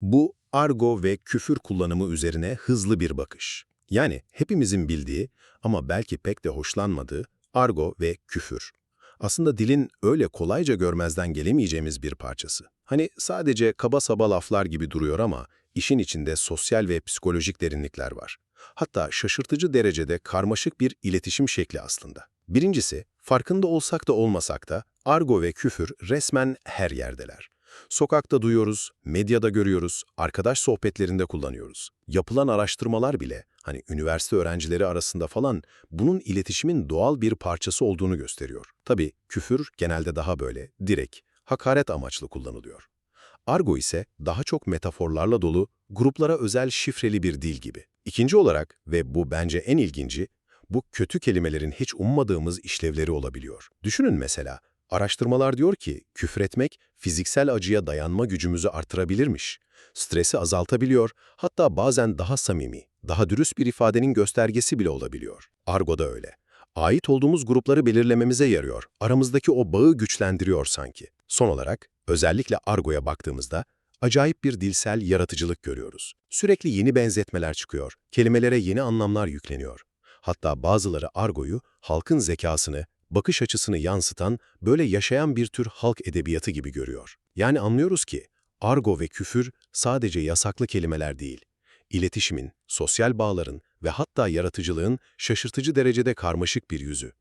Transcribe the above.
Bu argo ve küfür kullanımı üzerine hızlı bir bakış. Yani hepimizin bildiği ama belki pek de hoşlanmadığı argo ve küfür. Aslında dilin öyle kolayca görmezden gelemeyeceğimiz bir parçası. Hani sadece kaba saba laflar gibi duruyor ama işin içinde sosyal ve psikolojik derinlikler var. Hatta şaşırtıcı derecede karmaşık bir iletişim şekli aslında. Birincisi, farkında olsak da olmasak da argo ve küfür resmen her yerdeler. Sokakta duyuyoruz, medyada görüyoruz, arkadaş sohbetlerinde kullanıyoruz. Yapılan araştırmalar bile, hani üniversite öğrencileri arasında falan bunun iletişimin doğal bir parçası olduğunu gösteriyor. Tabii küfür genelde daha böyle, direkt, hakaret amaçlı kullanılıyor. Argo ise daha çok metaforlarla dolu, gruplara özel şifreli bir dil gibi. İkinci olarak ve bu bence en ilginci, bu kötü kelimelerin hiç ummadığımız işlevleri olabiliyor. Düşünün mesela, araştırmalar diyor ki küfretmek fiziksel acıya dayanma gücümüzü artırabilirmiş. Stresi azaltabiliyor, hatta bazen daha samimi, daha dürüst bir ifadenin göstergesi bile olabiliyor. Argo da öyle. Ait olduğumuz grupları belirlememize yarıyor, aramızdaki o bağı güçlendiriyor sanki. Son olarak, özellikle argoya baktığımızda, acayip bir dilsel yaratıcılık görüyoruz. Sürekli yeni benzetmeler çıkıyor, kelimelere yeni anlamlar yükleniyor. Hatta bazıları argoyu, halkın zekasını, bakış açısını yansıtan, böyle yaşayan bir tür halk edebiyatı gibi görüyor. Yani anlıyoruz ki, argo ve küfür sadece yasaklı kelimeler değil, iletişimin, sosyal bağların ve hatta yaratıcılığın şaşırtıcı derecede karmaşık bir yüzü.